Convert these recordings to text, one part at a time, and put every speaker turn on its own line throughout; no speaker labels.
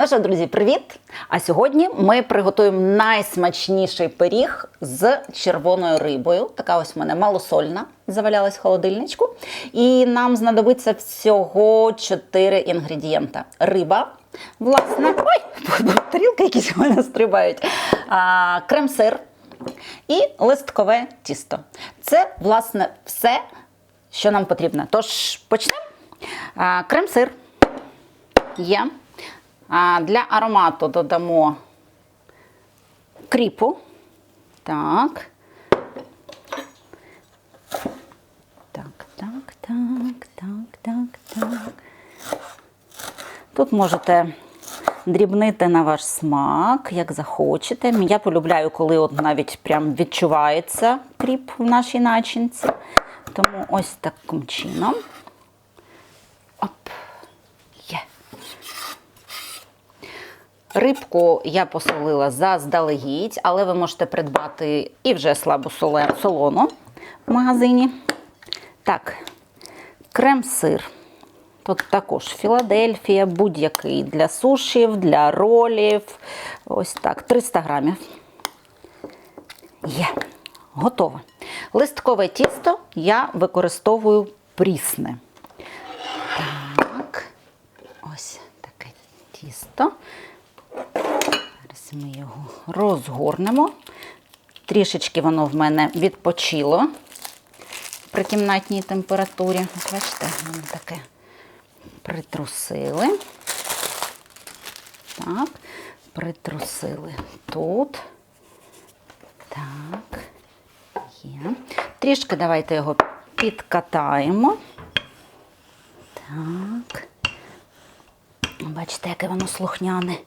Ну що, друзі, привіт! А сьогодні ми приготуємо найсмачніший пиріг з червоною рибою. Така ось в мене малосольна, завалялась в холодильничку. І нам знадобиться всього 4 інгредієнта: риба, власне, ой, тарілки якісь у мене стрибають, крем-сир і листкове тісто. Це, власне, все, що нам потрібно. Тож почнемо. Крем-сир є. Для аромату додамо кріпу. Так. Так, так, так, так, так, так. Тут можете дрібнити на ваш смак, як захочете. Я полюбляю, коли от навіть прям відчувається кріп в нашій начинці. Тому ось таким чином. Оп. Рибку я посолила заздалегідь, але ви можете придбати і вже слабо солону в магазині. Так, крем-сир. Тут також Філадельфія, будь-який для сушів, для ролів. Ось так, 300 грамів. Є, готово. Листкове тісто я використовую прісне. Так, ось таке тісто. Ми його розгорнемо. Трішечки воно в мене відпочило при кімнатній температурі. Ось бачите, воно таке притрусили. Так, притрусили тут. Так, є. Трішки давайте його підкатаємо. Так. Бачите, яке воно слухняне.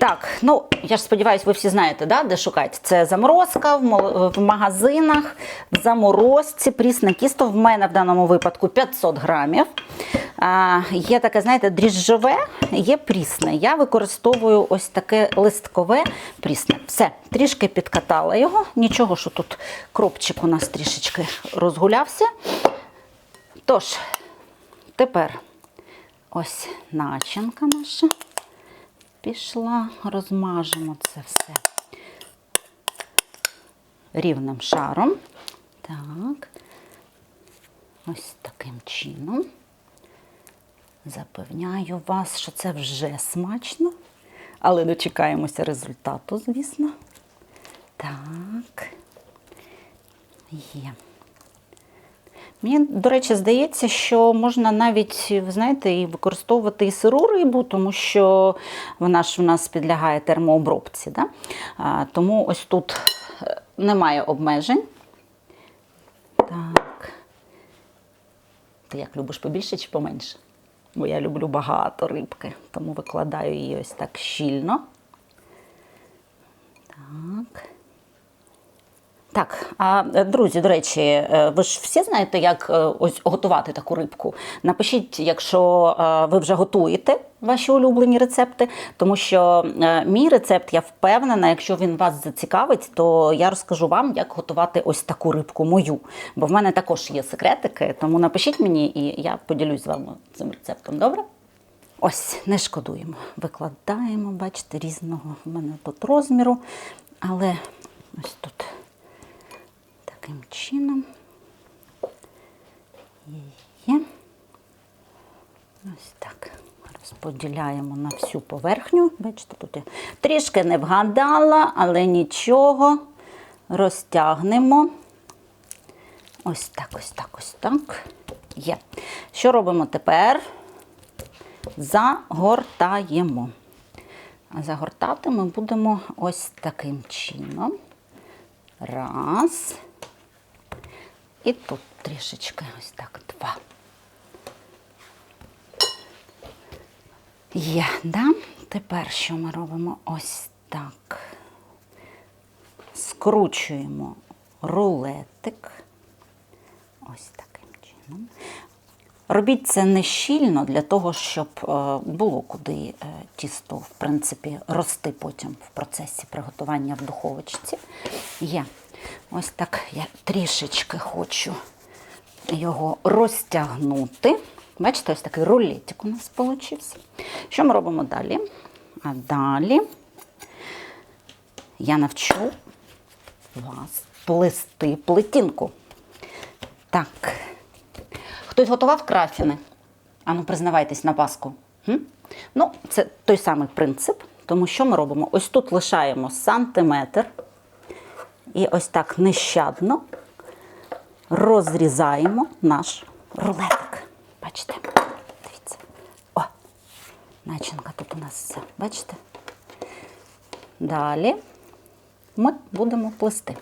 Так, ну я ж сподіваюся, ви всі знаєте, да, де шукати. Це заморозка в, магазинах, в заморозці, прісне тісто. В мене в даному випадку 500 грамів. А, є таке, знаєте, дріжджове, є прісне. Я використовую ось таке листкове прісне. Все, трішки підкатала його. Нічого, що тут кропчик у нас трішечки розгулявся. Тож, тепер ось начинка наша пішла, розмажемо це все рівним шаром. Так, ось таким чином. Запевняю вас, що це вже смачно, але дочекаємося результату, звісно. Так, є. Мені, до речі, здається, що можна навіть, ви знаєте, і використовувати і сиру рибу, тому що вона ж в нас підлягає термообробці. Да? А, тому ось тут е, немає обмежень. Так. Ти як любиш побільше чи поменше? Бо я люблю багато рибки, тому викладаю її ось так щільно. Так. Так, а е, друзі, до речі, е, ви ж всі знаєте, як е, ось готувати таку рибку. Напишіть, якщо ви вже готуєте ваші улюблені рецепти, тому що мій рецепт, я впевнена, якщо він вас зацікавить, то я розкажу вам, як готувати ось таку рибку мою. Бо в мене також є секретики, тому напишіть мені, і я поділюсь з вами цим рецептом. Добре? Ось, не шкодуємо. Викладаємо, бачите, різного в мене тут розміру, але ось тут таким чином. Є. Ось так. Розподіляємо на всю поверхню. Бачите, тут я трішки не вгадала, але нічого. Розтягнемо. Ось так, ось так, ось так. Є. Що робимо тепер? Загортаємо. Загортати ми будемо ось таким чином. Раз. І тут трішечки ось так два. Є, да? Тепер що ми робимо? Ось так. Скручуємо рулетик. Ось таким чином. Робіть це не щільно для того, щоб е, було куди е, тісто, в принципі, рости потім в процесі приготування в духовочці. Є. Ось так я трішечки хочу його розтягнути. Бачите, ось такий рулетик у нас получився. Що ми робимо далі? А далі я навчу вас плести плетінку. Так. Хтось готував крафіни? Ану, признавайтесь на Пасху. М? Ну, це той самий принцип. Тому що ми робимо? Ось тут лишаємо сантиметр. І ось так нещадно розрізаємо наш рулетик. Бачите? Дивіться. О! Начинка тут у нас все. Бачите? Далі ми будемо плести.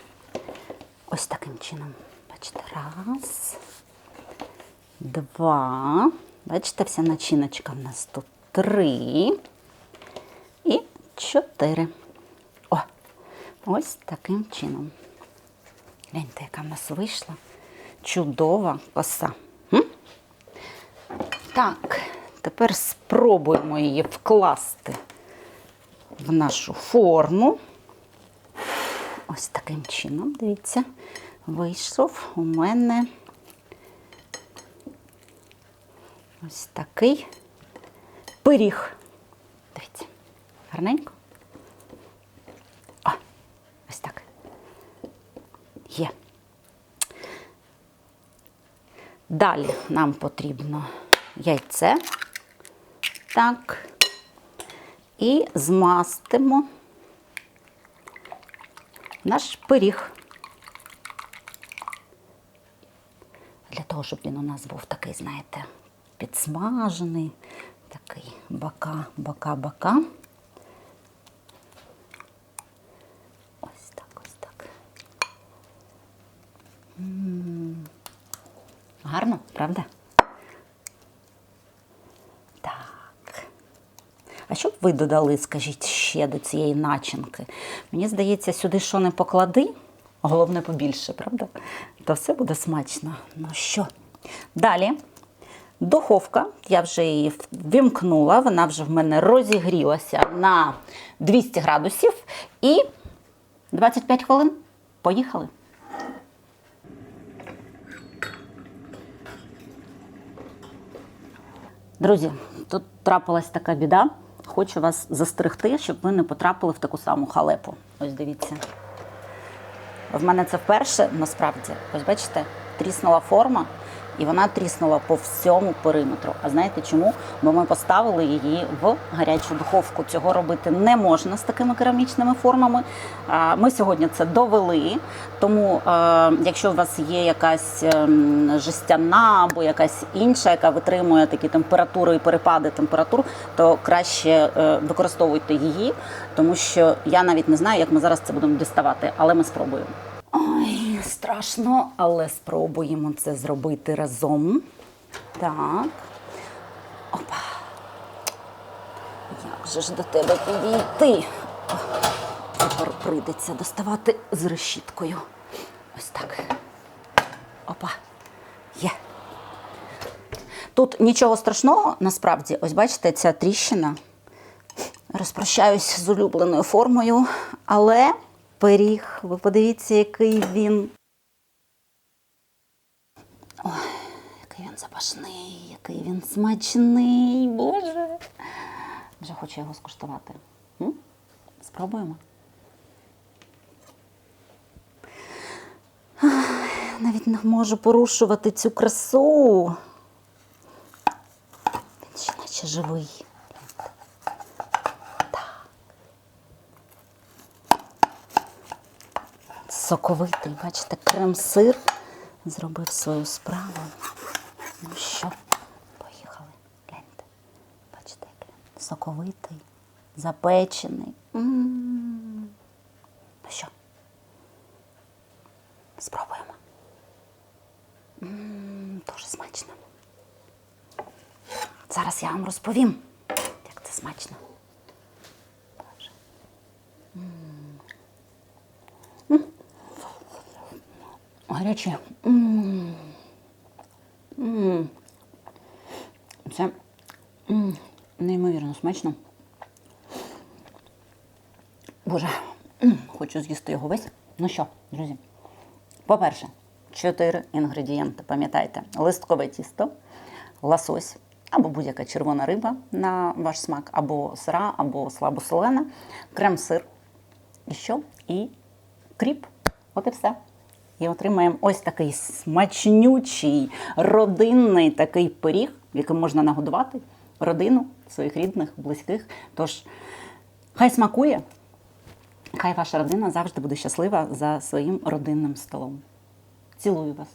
Ось таким чином. Бачите, раз, два. Бачите, вся начиночка в нас тут три і чотири. Ось таким чином. Гляньте, яка в нас вийшла чудова коса. М? Так, тепер спробуємо її вкласти в нашу форму. Ось таким чином, дивіться, вийшов у мене ось такий пиріг. Дивіться, гарненько. О, ось так. Є. Далі нам потрібно яйце. Так. І змастимо наш пиріг. Для того, щоб він у нас був такий, знаєте, підсмажений, такий бока, бока, бока. Ось так, ось так. М. Гарно, правда? Так. А що б ви додали, скажіть, ще до цієї начинки? Мені здається, сюди що не поклади, головне побільше, правда? То все буде смачно. Ну що? Далі. Духовка, я вже її вімкнула, вона вже в мене розігрілася на 200 градусів. І 25 хвилин. Поїхали. Друзі, тут трапилась така біда. Хочу вас застерегти, щоб ви не потрапили в таку саму халепу. Ось дивіться. В мене це вперше, насправді. Ось бачите, тріснула форма, і вона тріснула по всьому периметру. А знаєте чому? Бо ми поставили її в гарячу духовку. Цього робити не можна з такими керамічними формами. Ми сьогодні це довели. Тому, е, якщо у вас є якась ем, жестяна або якась інша, яка витримує такі температури і перепади температур, то краще е, використовуйте її, тому що я навіть не знаю, як ми зараз це будемо діставати, але ми спробуємо. Ой, страшно, але спробуємо це зробити разом. Так. Опа. Як же ж до тебе підійти? Тепер прийдеться доставати з решіткою. Ось так. Опа. Є. Тут нічого страшного, насправді, ось бачите, ця тріщина. Розпрощаюсь з улюбленою формою, але пиріг, ви подивіться, який він. Ой, який він запашний, який він смачний, Боже. Вже хочу його скуштувати. М? Спробуємо. Навіть не можу порушувати цю красу. Він ще наче живий. соковитий, бачите, крем-сир зробив свою справу. Ну що, поїхали. Гляньте. Бачите, який він соковитий, запечений. М-м-м. Ну що? Спробуємо. М-м, Дуже смачно. Зараз я вам розповім, як це смачно. Гаряче. М. Це неймовірно смачно. Боже, хочу з'їсти його весь. Ну що, друзі? По-перше, чотири інгредієнти, пам'ятайте, листкове тісто, ласось або будь-яка червона риба на ваш смак, або сира, або слабосолена, крем-сир. І що? І кріп. От і все. І отримаємо ось такий смачнючий, родинний такий пиріг, яким можна нагодувати родину, своїх рідних, близьких. Тож, хай смакує, хай ваша родина завжди буде щаслива за своїм родинним столом. Цілую вас.